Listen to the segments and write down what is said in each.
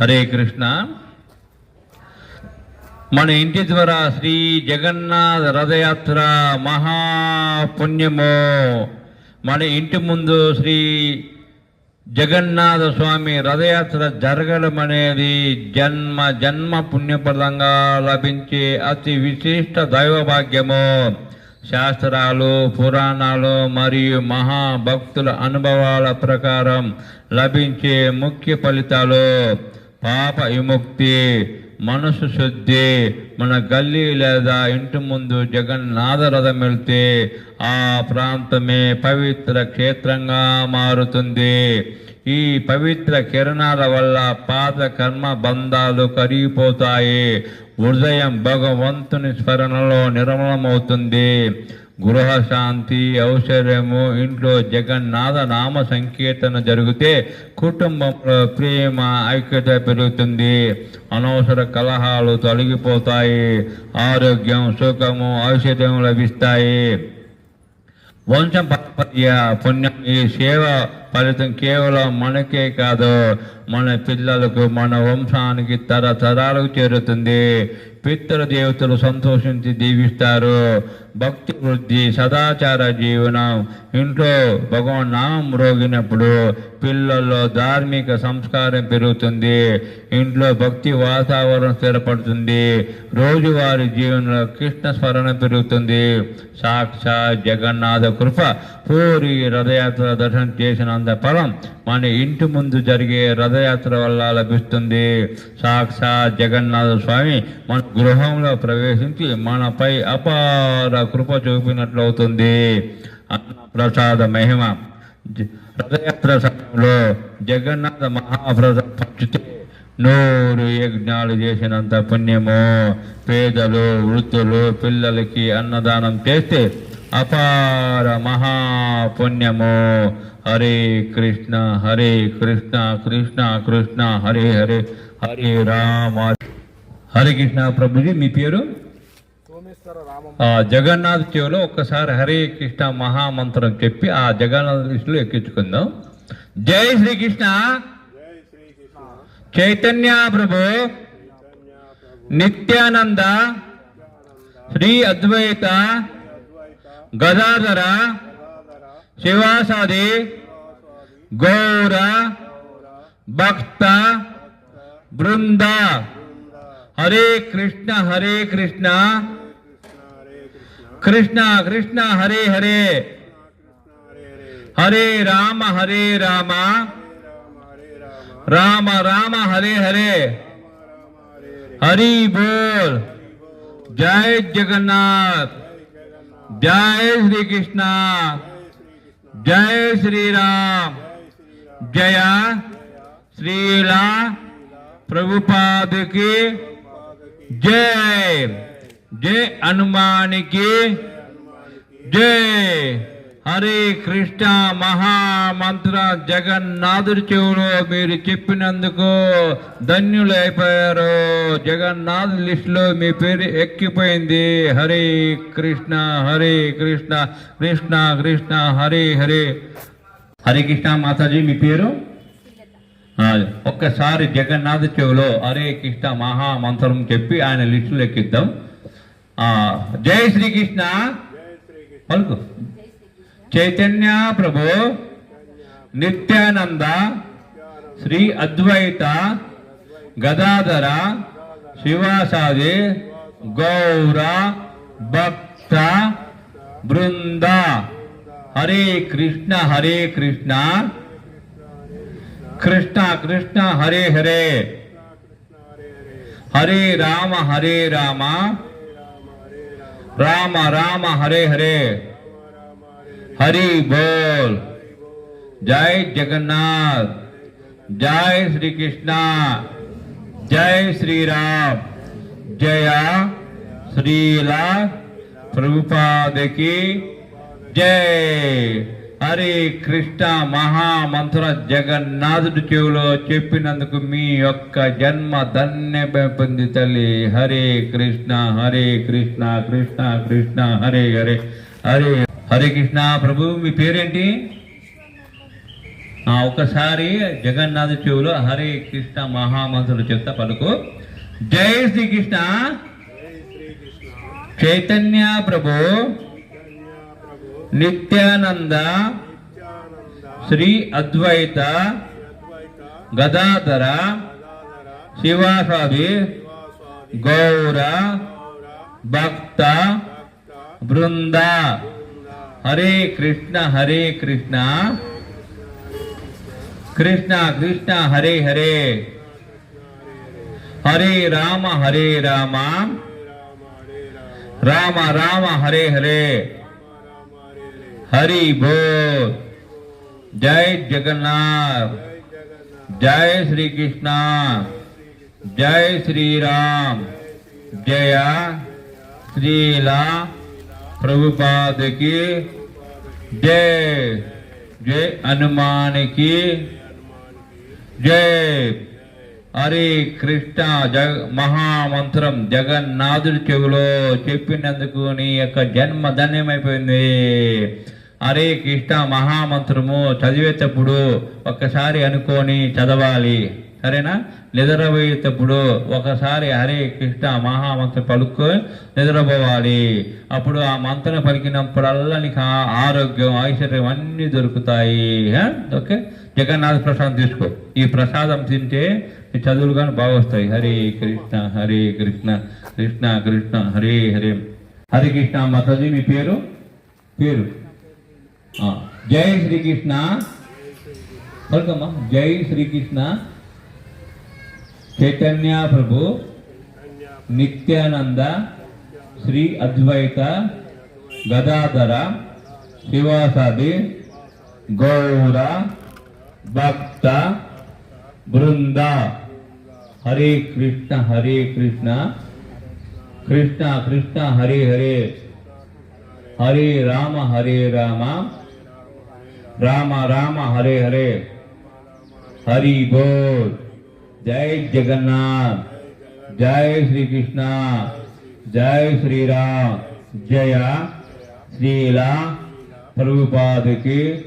హరే కృష్ణ. మన ఇంటి ద్వారా శ్రీ జగన్నాథ రథయాత్ర మహాపుణ్యము. మన ఇంటి ముందు శ్రీ జగన్నాథ స్వామి రథయాత్ర జరగడం అనేది జన్మ జన్మ పుణ్యప్రదంగా లభించే అతి విశిష్ట దైవ భాగ్యము శాస్త్రాలు పురాణాలు మరియు మహాభక్తుల అనుభవాల ప్రకారం లభించే ముఖ్య ఫలితాలు. పాప విముక్తి మనసు శుద్ధి మన గల్లీ లేదా ఇంటి ముందు జగన్నాథ రథం వెళ్తే ఆ ప్రాంతమే పవిత్ర క్షేత్రంగా మారుతుంది. ఈ పవిత్ర కిరణాల వల్ల పాత కర్మ బంధాలు కరిగిపోతాయి. హృదయం భగవంతుని స్మరణలో నిర్మలమవుతుంది. గృహ శాంతి ఔశ్వర్యము ఇంట్లో జగన్నాథ నామ సంకీర్తన జరిగితే కుటుంబంలో ప్రేమ ఐక్యత పెరుగుతుంది. అనవసర కలహాలు తొలగిపోతాయి. ఆరోగ్యం సుఖము ఔషధ్యం లభిస్తాయి. వంశం పరపర్య పుణ్యం ఈ సేవ ఫలితం కేవలం మనకే కాదు మన పిల్లలకు మన వంశానికి తరతరాలకు చేరుతుంది. పితృదేవతలు సంతోషించి దీవిస్తారు. భక్తి వృద్ధి సదాచార జీవనం. ఇంట్లో భగవాన్ నామం రోగినప్పుడు పిల్లల్లో ధార్మిక సంస్కారం పెరుగుతుంది. ఇంట్లో భక్తి వాతావరణం స్థిరపడుతుంది. రోజువారీ జీవనంలో కృష్ణ స్మరణ పెరుగుతుంది. సాక్షాత్ జగన్నాథ కృప. పూరి రథయాత్ర దర్శనం చేసిన ఫలం మన ఇంటి ముందు జరిగే రథయాత్ర వల్ల లభిస్తుంది. సాక్షాత్ జగన్నాథ స్వామి మన గృహంలో ప్రవేశించి మనపై అపార కృప చూపినట్లు అవుతుంది అన్న ప్రసాద మహిమ రథయాత్ర సమయంలో జగన్నాథ మహాప్రసాదం పంచితే నూరు యజ్ఞాలు చేసినంత పుణ్యము. పేదలు వృద్ధులు పిల్లలకి అన్నదానం చేస్తే అపార మహాపుణ్యము. హరే కృష్ణ హరే కృష్ణ కృష్ణ కృష్ణ హరే హరే హరే రామ. హరే కృష్ణ ప్రభుజీ మీ పేరు? జగన్నాథ్ చెవిలో ఒక్కసారి హరే కృష్ణ మహామంత్రం చెప్పి ఆ జగన్నాథ్ లిస్టులో ఎక్కించుకుందాం. జై శ్రీకృష్ణ. చైతన్య ప్రభు. నిత్యానంద. శ్రీ అద్వైత. అద్వైత గదాధర గదాధర శివాసాది శివాస్వాది గౌర గౌర భక్త భక్త బృంద బృంద హరే కృష్ణ హరే కృష్ణ కృష్ణ హరే కృష్ణ కృష్ణ కృష్ణ హరే హరే కృష్ణ హరే హరే హరే రామ హరే రామ హరే రామ హరే రామ రామ రామ హరే హరే రామ రామ హరే హరే కృష్ణ మహామంత్ర జగన్నాథుడి చెవులో మీరు చెప్పినందుకు ధన్యులైపోయారు. జగన్నాథ్ లిస్టులో మీ పేరు ఎక్కిపోయింది. హరే కృష్ణ హరే కృష్ణ కృష్ణ కృష్ణ హరే హరే. హరే కృష్ణ మాతాజీ మీ పేరు? ఒక్కసారి జగన్నాథ్ చెవులో హరే కృష్ణ మహామంత్రం చెప్పి ఆయన లిస్టులో ఎక్కిద్దాం. జై శ్రీకృష్ణ. పలుకు. చైతన్య ప్రభు నిత్యానంద శ్రీ అద్వైత గదాధర శివాసాది గౌర భక్త బృంద. హరే కృష్ణ హరే కృష్ణ. కృష్ణ కృష్ణ హరే హరే. హరే రామ హరే రామ. రామ రామ హరే హరే. హరి బోల్ జై జగన్నాథ్ జై శ్రీకృష్ణ జై శ్రీరామ్ జయ శ్రీల ప్రభుపాదకి జై హరే కృష్ణ మహామంత్ర జగన్నాథుడి చెవిలో చెప్పినందుకు మీ యొక్క జన్మ ధన్య పొంది తల్లి. హరే కృష్ణ హరే కృష్ణ కృష్ణ కృష్ణ హరే హరే హరే హరే కృష్ణ ప్రభు మీ పేరేంటి? ఒకసారి జగన్నాథ చెవులో హరే కృష్ణ మహామంత్రులు చెప్తా పలుకు. జై శ్రీకృష్ణ. చైతన్య ప్రభు. నిత్యానంద. శ్రీ అద్వైత. గదాధర. గదాధర శివాసాది గౌర. భక్త భక్త. బృంద. బృంద హరే కృష్ణ హరే కృష్ణ కృష్ణ కృష్ణ హరే హరే హరే రామ హరే రామ రామ హరే రామ రామ రామ హరే హరే రామ హరే హరే హరి బోల్ జై జగన్నాథ్ జై ప్రభుపాదకి జై జై హనుమానికి జై హరి కృష్ణ జగ మహామంత్రం జగన్నాథుడి చెవిలో చెప్పినందుకు నీ యొక్క జన్మ ధన్యమైపోయింది. హరే కృష్ణ మహామంత్రము చదివేటప్పుడు ఒక్కసారి అనుకొని చదవాలి. సరేనా? నిద్రపోయేటప్పుడు ఒకసారి హరే కృష్ణ మహామంత్రం పలుకొని నిద్రపోవాలి. అప్పుడు ఆ మంత్రం పలికినప్పుడల్లా నీకు ఆరోగ్యం ఐశ్వర్యం అన్నీ దొరుకుతాయి. ఓకే? జగన్నాథ ప్రసాదం తీసుకో. ఈ ప్రసాదం తింటే నీ చదువులు కానీ బాగా వస్తాయి. హరే కృష్ణ హరే కృష్ణ కృష్ణ కృష్ణ హరే హరే. హరే కృష్ణ మాతాజీ మీ పేరు? పేరు? ఆ, జై శ్రీకృష్ణ పలుకమ్మా జై శ్రీకృష్ణ చైతన్య ప్రభు నిత్యానంద శ్రీ అద్వైత గదాధర శివాసాది గౌర భక్త బృంద హరే కృష్ణ హరే కృష్ణ కృష్ణ కృష్ణ హరే హరే హరే రామ హరే రామ రామ రామ హరే హరే హరి బోల్. జై జగన్నాథ్ జై శ్రీకృష్ణ జై శ్రీరామ్ జయ శ్రీలా ప్రభుపాదకి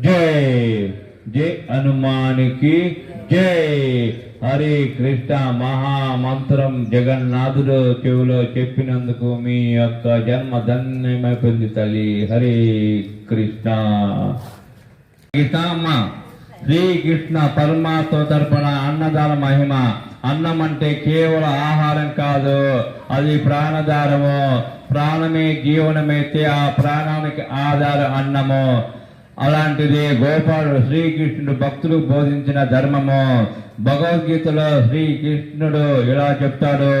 జై జై హనుమానికి జై. హరే కృష్ణ మహామంత్రం జగన్నాథుడు చెవిలో చెప్పినందుకు మీ యొక్క జన్మ ధన్యమైపోయింది తల్లి. హరే కృష్ణ. గీతమ్మ శ్రీకృష్ణ పరమాత్మ తరపున అన్నదాన మహిమ. అన్నం అంటే కేవలం ఆహారం కాదు అది ప్రాణధారము ప్రాణమే జీవనమైతే ఆ ప్రాణానికి ఆధారం అన్నము. అలాంటిది గోపాలుడు శ్రీకృష్ణుడు భక్తులు బోధించిన ధర్మము. భగవద్గీతలో శ్రీకృష్ణుడు ఇలా చెప్తాడు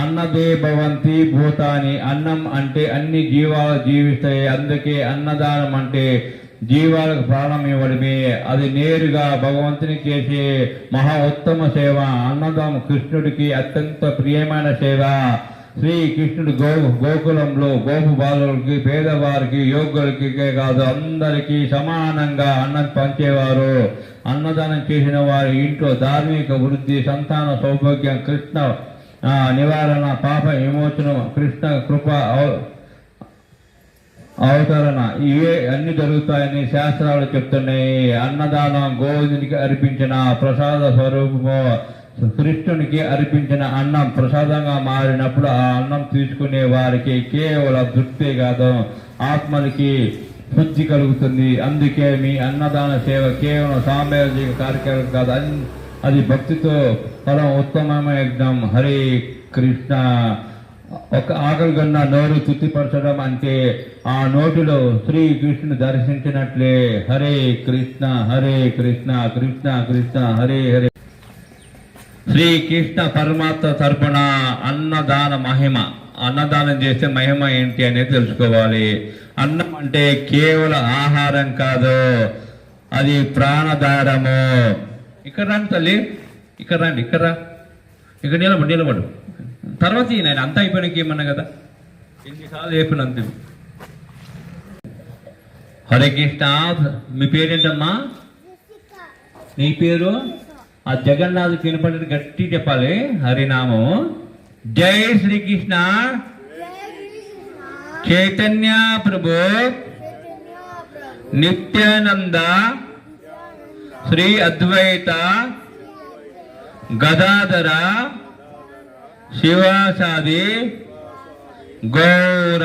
అన్నదే భవంతి భూతాని అన్నం అంటే అన్ని జీవాలు జీవిస్తాయి అందుకే అన్నదానం అంటే జీవాలకు ప్రాణం ఇవ్వడమే. అది నేరుగా భగవంతుని చేసే మహా ఉత్తమ సేవ. అన్నదానం కృష్ణుడికి అత్యంత ప్రియమైన సేవ. శ్రీ కృష్ణుడు గో గోకులంలో గోపు బాలులకి పేదవారికి యోగులకి కాదు అందరికీ సమానంగా అన్నం పంచేవారు. అన్నదానం చేసిన వారి ఇంట్లో ధార్మిక వృద్ధి సంతాన సౌభాగ్యం కృష్ణ ఆ, నివారణ పాప విమోచనం కృష్ణ కృప అవతరణ. ఇవే అన్ని జరుగుతాయని శాస్త్రాలు చెప్తున్నాయి. అన్నదానం గోవిందునికి అర్పించిన ప్రసాద స్వరూపము కృష్ణునికి అర్పించిన అన్నం ప్రసాదంగా మారినప్పుడు ఆ అన్నం తీసుకునే వారికి కేవలం తృప్తి కాదు ఆత్మలకి శుద్ధి కలుగుతుంది. అందుకే మీ అన్నదాన సేవ కేవలం సామ్రాజ్య కార్యక్రమం కాదు అన్- అది భక్తితో పరం ఉత్తమమైన యజ్ఞం. హరే కృష్ణ. ఒక ఆకలి కన్నా నోరు తృప్తిపరచడం అంటే ఆ నోటిలో శ్రీకృష్ణుని దర్శించినట్లే. హరే కృష్ణ హరే కృష్ణ కృష్ణ కృష్ణ హరే హరే. శ్రీకృష్ణ పరమాత్మ తరపున అన్నదాన మహిమ. అన్నదానం చేస్తే మహిమ ఏంటి అనేది తెలుసుకోవాలి. అన్నం అంటే కేవలం ఆహారం కాదు అది ప్రాణధారము ఇక్కడ రండి తల్లి ఇక్కడ రండి ఇక్కడ ఇక్కడ నిలబడు నిలబడు తర్వాత ఈ ఆయన అంతా అయిపోయినాక ఏమన్నా కదా? ఎన్నిసార్లు చెప్పిన అంతే హరే కృష్ణ మీ పేరేంటమ్మా? నీ పేరు? ఆ జగన్నాథ్ వినపడి గట్టి చెప్పాలి. హరినామం. జై శ్రీకృష్ణ. చైతన్య ప్రభు. నిత్యానంద. శ్రీ అద్వైత. గదాధర. శివాసాది గౌర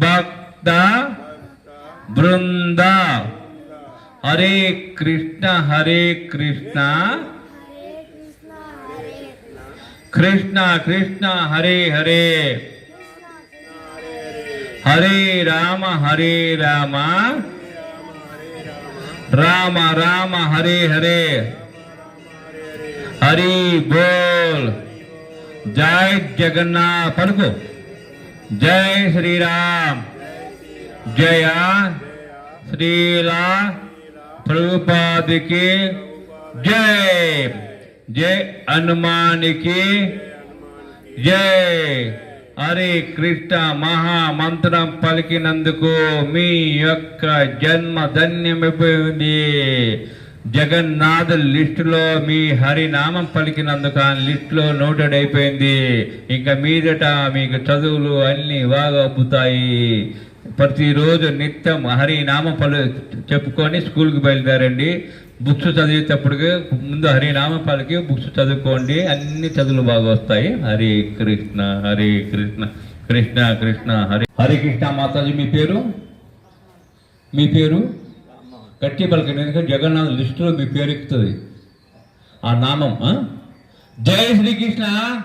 భక్త బృంద హరే కృష్ణ హరే కృష్ణ కృష్ణ కృష్ణ హరే హరే హరే రామ హరే రామ రామ రామ హరే హరే హరి బోల్ జై జగన్నాథ్ పలుకు. జై శ్రీరామ్. జయ శ్రీలా ప్రభుపాదికి జై. జై హనుమానికి జై. హరే కృష్ణ మహామంత్రం పలికినందుకు మీ యొక్క జన్మ ధన్యమైపోయింది. జగన్నాథ్ లిస్టులో మీ హరినామం పలికినందుకు ఆ లిస్టులో నోటెడ్ అయిపోయింది ఇంకా మీదట మీకు చదువులు అన్ని బాగా అబ్బుతాయి. ప్రతిరోజు నిత్యం హరినామం పలు చెప్పుకొని స్కూల్కి బయలుదేరండి. బుక్స్ చదివేటప్పటికి ముందు హరినామం పలికి బుక్స్ చదువుకోండి. అన్ని చదువులు బాగా వస్తాయి. హరి కృష్ణ హరి కృష్ణ కృష్ణ కృష్ణ హరి. హరి కృష్ణ మాతాజీ మీ పేరు? మీ పేరు? గట్టి పలకండి ఎందుకంటే జగన్నాథ్ లిస్టులో మీ పేరు ఎక్కుతుంది. ఆ నామం ఆ? జై శ్రీకృష్ణ.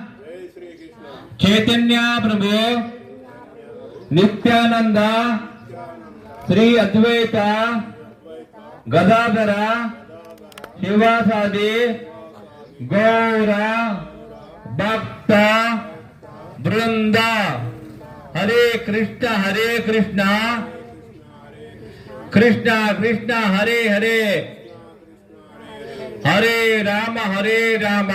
చైతన్య ప్రభు. నిత్యానంద. శ్రీ అద్వైత. గదాధర. శివాసాది. గౌర. భక్త. బృంద. హరే కృష్ణ హరే కృష్ణ. కృష్ణ కృష్ణ హరే హరే హరే రామ హరే రామ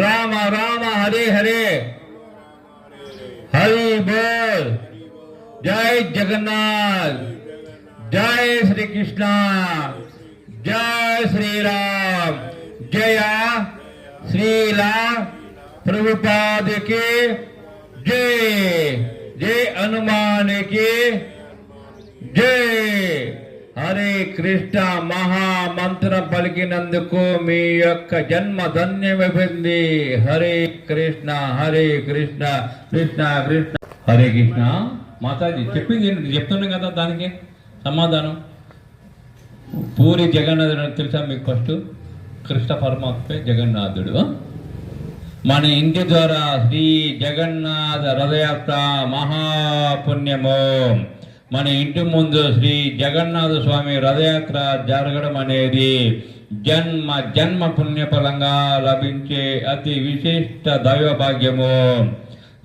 రామ రామ హరే హరే హరి బోల్ జై జగన్నాథ్ జై శ్రీ కృష్ణ జై శ్రీరామ్ జయ శ్రీలా ప్రభుపాదకి జై జై హనుమానికి జై! హరే కృష్ణ మహామంత్రం పలికినందుకు మీ యొక్క జన్మ ధన్యమైపోయింది హరే కృష్ణ హరే కృష్ణ కృష్ణ కృష్ణ. హరే కృష్ణ. మాతాజీ చెప్పింది ఏంటి? చెప్తున్నాం కదా దానికి సమాధానం. పూరి జగన్నాథుడు తెలుసా మీకు ఫస్ట్? కృష్ణ పరమాత్మే జగన్నాథుడు. మన ఇంటి ద్వారా శ్రీ జగన్నాథ రథయాత్ర మహాపుణ్యము. మన ఇంటి ముందు శ్రీ జగన్నాథ స్వామి రథయాత్ర జరగడం అనేది జన్మ జన్మ పుణ్యఫలంగా లభించే అతి విశిష్ట దైవ భాగ్యము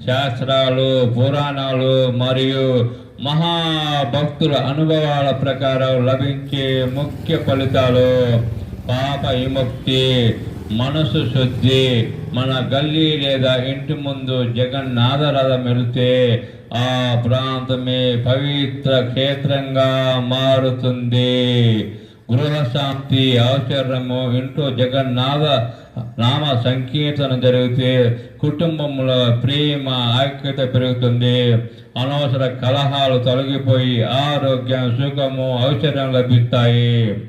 శాస్త్రాలు పురాణాలు మరియు మహాభక్తుల అనుభవాల ప్రకారం లభించే ముఖ్య ఫలితాలు. పాప విముక్తి మనసు శుద్ధి మన గల్లీ లేదా ఇంటి ముందు జగన్నాథ రథం వెళితే ఆ ప్రాంతమే పవిత్ర క్షేత్రంగా మారుతుంది. గృహశాంతి ఆశ్చర్యము ఇంట్లో జగన్నాథ నామ సంకీర్తన జరిగితే కుటుంబంలో ప్రేమ ఐక్యత పెరుగుతుంది. అనవసర కలహాలు తొలగిపోయి ఆరోగ్యం సుఖము ఐశ్వర్యం లభిస్తాయి.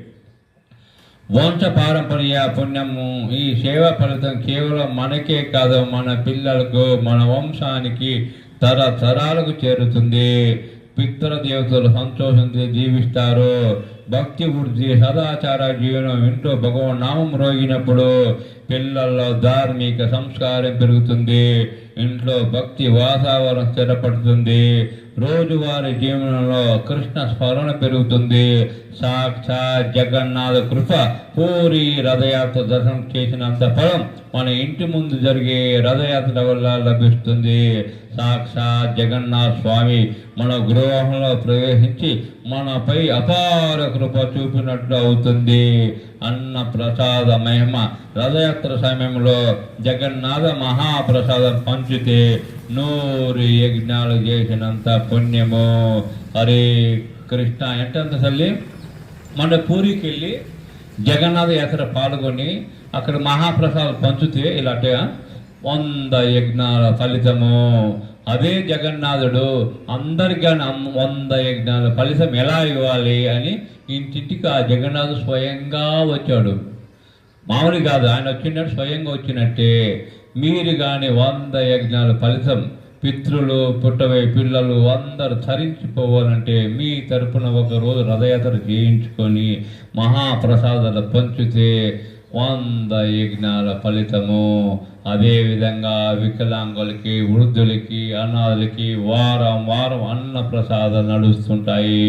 వంశ పారంపర్య పుణ్యము ఈ సేవ ఫలితం కేవలం మనకే కాదు మన పిల్లలకు మన వంశానికి తరతరాలకు చేరుతుంది. పితృ దేవతలు సంతోషంతో జీవిస్తారు. భక్తి వృద్ధి సదాచార జీవనం ఇంట్లో భగవన్ నామం రోగినప్పుడు పిల్లల్లో ధార్మిక సంస్కారం పెరుగుతుంది. ఇంట్లో భక్తి వాతావరణం స్థిరపడుతుంది. రోజువారి జీవనంలో కృష్ణ స్మరణ పెరుగుతుంది. సాక్షాత్ జగన్నాథ కృప పూరి రథయాత్ర దర్శనం చేసినంత ఫలం మన ఇంటి ముందు జరిగే రథయాత్ర వల్ల లభిస్తుంది. సాక్షాత్ జగన్నాథ స్వామి మన గృహంలో ప్రవేశించి మనపై అపార కృప చూపినట్లు అవుతుంది. అన్న ప్రసాద మహిమ రథయాత్ర సమయంలో జగన్నాథ మహాప్రసాదం పంచితే నూరు యజ్ఞాలు చేసినంత పుణ్యము. హరే కృష్ణ. ఎంతంత తల్లి? మన పూరికి వెళ్ళి జగన్నాథ యాత్ర పాల్గొని అక్కడ మహాప్రసాదం పంచితే ఇలాంటి వంద యజ్ఞాల ఫలితము. అదే జగన్నాథుడు అందరికీ వంద యజ్ఞాల ఫలితం ఎలా ఇవ్వాలి అని ఇంటింటికి ఆ జగన్నాథుడు స్వయంగా వచ్చాడు. మామూలు కాదు ఆయన వచ్చినట్టు స్వయంగా వచ్చినట్టే. మీరు కానీ వంద యజ్ఞాల ఫలితం పితృలు పుట్టవే పిల్లలు అందరు తరించిపోవాలంటే మీ తరపున ఒక రోజు రథయాత్ర చేయించుకొని మహాప్రసాదాలు పంచితే వంద యజ్ఞాల ఫలితము అదేవిధంగా వికలాంగులకి వృద్ధులకి అనాథులకి వారం వారం అన్న ప్రసాదాలు నడుస్తుంటాయి.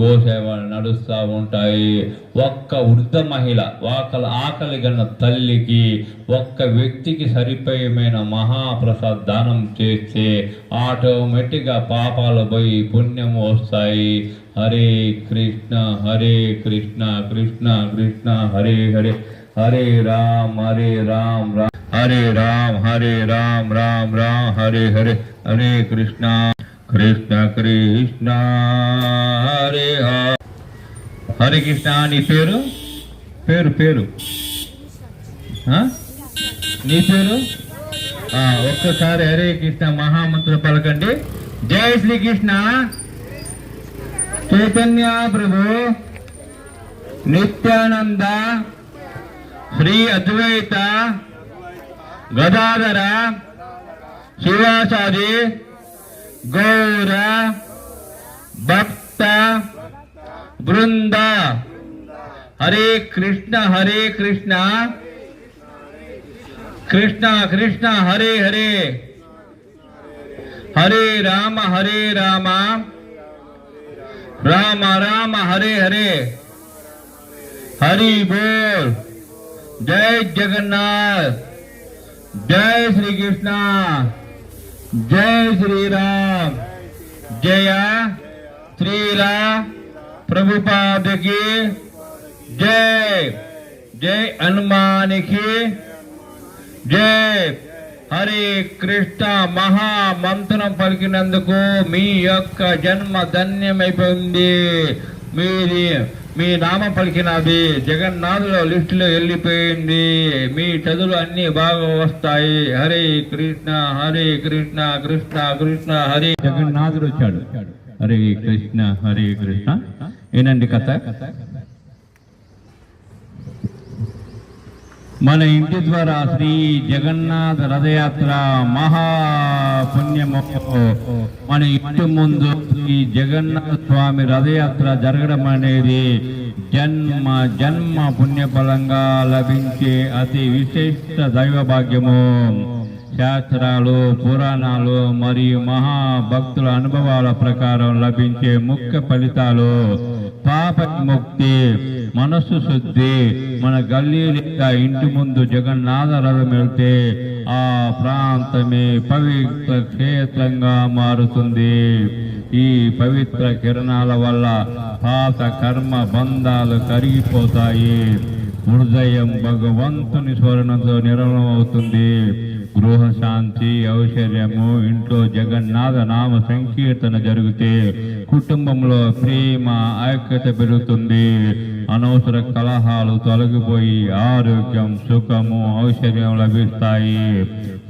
గోసేవ నడుస్తూ ఉంటాయి. ఒక్క వృద్ధ మహిళ వాకల ఆకలి గన్న తల్లికి ఒక్క వ్యక్తికి సరిపోయమైన మహాప్రసాద్ దానం చేస్తే ఆటోమేటిక్గా పాపాలు పోయి పుణ్యం వస్తాయి. హరే కృష్ణ హరే కృష్ణ కృష్ణ కృష్ణ హరే హరే. హరే రామ్ హరే రామ్ రామ్ హరే రామ్ హరే రామ్ రామ్ రామ్ హరే హరే హరే కృష్ణ కృష్ణ కృష్ణ హరే హరే కృష్ణ నీ పేరు? పేరు పేరు. నీ పేరు? ఆ, ఒక్కసారి హరే కృష్ణ మహామంత్ర పలకండి. జై శ్రీకృష్ణ చైతన్య ప్రభు. నిత్యానంద. శ్రీ అద్వైత గదాధర శివాచారి గౌర భక్త బృంద హరే కృష్ణ హరే కృష్ణ కృష్ణ కృష్ణ హరే హరే హరే రామ హరే రామ రామ రామ హరే హరే హరి బోల్ జై జగన్నాథ్ జై శ్రీకృష్ణ జై శ్రీరామ్ జయ శ్రీరా ప్రభుపాదకి జై జై హనుమానికి జై హరే కృష్ణ మహామంత్రం పలికినందుకు మీ యొక్క జన్మ ధన్యమైపోయింది. మీది మీ నామం పలికినది. జగన్నాథుల లిస్టులో వెళ్ళిపోయింది. మీ చదువులు అన్ని బాగా వస్తాయి. హరే కృష్ణ హరే కృష్ణ కృష్ణ కృష్ణ హరే జగన్నాథుడు వచ్చాడు. హరే కృష్ణ హరే కృష్ణ. ఏనండి కథ? మన ఇంటి ద్వారా శ్రీ జగన్నాథ రథయాత్ర మహాపుణ్యము మన ఇంటి ముందు శ్రీ జగన్నాథ స్వామి రథయాత్ర జరగడం అనేది జన్మ జన్మ పుణ్యఫలంగా లభించే అతి విశిష్ట దైవ భాగ్యము శాస్త్రాలు పురాణాలు మరియు మహాభక్తుల అనుభవాల ప్రకారం లభించే ముఖ్య ఫలితాలు పాప ముక్తి మనస్సు శుద్ధి. మన గల్లీ లేదా ఇంటి ముందు జగన్నాథ రథం వెళ్తే ఆ ప్రాంతమే పవిత్ర క్షేత్రంగా మారుతుంది. ఈ పవిత్ర కిరణాల వల్ల పాత కర్మ బంధాలు కరిగిపోతాయి. హృదయం భగవంతుని స్వరణంతో నిర్మలం అవుతుంది గృహ శాంతి ఇంట్లో జగన్నాథ నామ సంకీర్తన జరిగితే కుటుంబంలో ప్రేమ ఐక్యత పెరుగుతుంది. అనవసర కలహాలు తొలగిపోయి ఆరోగ్యం సుఖము ఐశ్వర్యం లభిస్తాయి.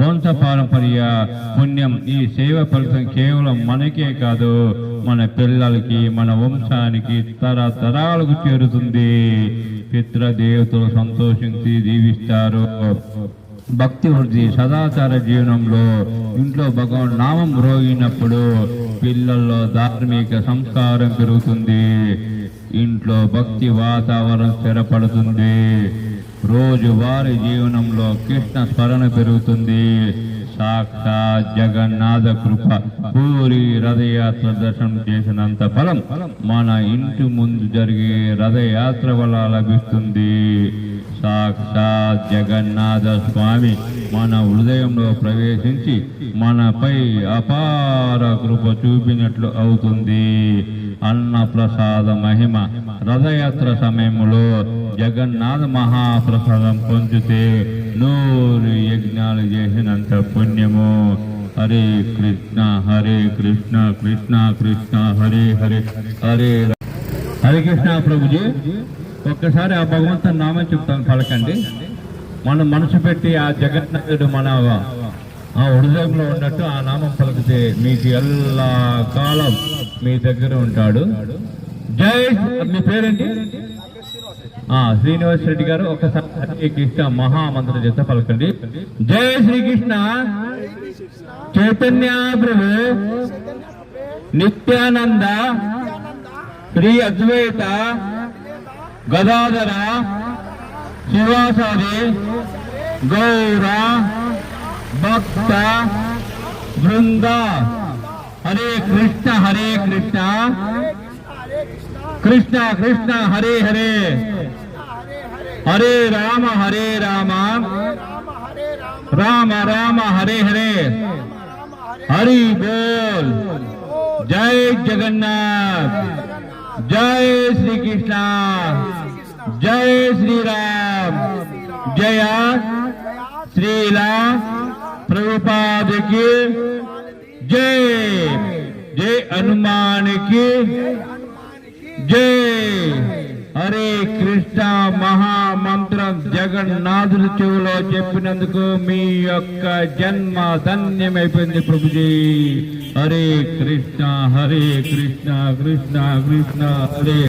వంశ పారంపర్య పుణ్యం ఈ సేవ ఫలితం కేవలం మనకే కాదు మన పిల్లలకి మన వంశానికి తరతరాలకు చేరుతుంది. పితృదేవతలు సంతోషించి దీవిస్తారు. భక్తి వృద్ధి సదాచార జీవనంలో ఇంట్లో భగవాన్ నామం రోగినప్పుడు పిల్లల్లో ధార్మిక సంస్కారం పెరుగుతుంది. ఇంట్లో భక్తి వాతావరణం స్థిరపడుతుంది. రోజువారి జీవనంలో కృష్ణ స్మరణ పెరుగుతుంది. సాక్షాత్ జగన్నాథ కృప పూరి రథయాత్ర దర్శనం చేసినంత ఫలం మన ఇంటి ముందు జరిగే రథయాత్ర వల్ల లభిస్తుంది. సాక్షాత్ జగన్నాథ స్వామి మన హృదయంలో ప్రవేశించి మనపై అపార కృప చూపినట్లు అవుతుంది. అన్న ప్రసాద మహిమ రథయాత్ర సమయంలో జగన్నాథ మహాప్రసాదం పొందితే నూరు యజ్ఞాలు చేసినంత పుణ్యము. హరే కృష్ణ హరే కృష్ణ కృష్ణ కృష్ణ హరే హరే హరే హరే కృష్ణ ప్రభుజీ ఒక్కసారి ఆ భగవంతుని నామం చెప్తాను పలకండి. మనం మనసు పెట్టి ఆ జగన్నాథుడు మన ఆ హృదయంలో ఉన్నట్టు ఆ నామం పలికితే మీకు ఎల్లా కాలం మీ దగ్గర ఉంటాడు. జై మీ పేరేంటి? శ్రీనివాస్ రెడ్డి గారు ఒకసారి కృష్ణ మహామంత్రం చేత పలకండి. జై శ్రీకృష్ణ. చైతన్య ప్రభు. నిత్యానంద. శ్రీ అద్వైత. గదాధర. శివాసాది గౌర. భక్త బృంద హరే కృష్ణ హరే కృష్ణ కృష్ణ కృష్ణ హరే హరే హరే రామ హరే రామ రామ రామ హరే హరే హరి బోల్ జై జగన్నాథ్ జై శ్రీకృష్ణ జై శ్రీరామ్ జయ శ్రీలా ప్రభుపాదికి జై. జై హనుమానికి జై. హరే కృష్ణ మహామంత్రం జగన్నాథుడి చెవిలో చెప్పినందుకు మీ యొక్క జన్మ ధన్యమైపోయింది ప్రభుజీ. హరే కృష్ణ హరే కృష్ణ కృష్ణ కృష్ణ హరే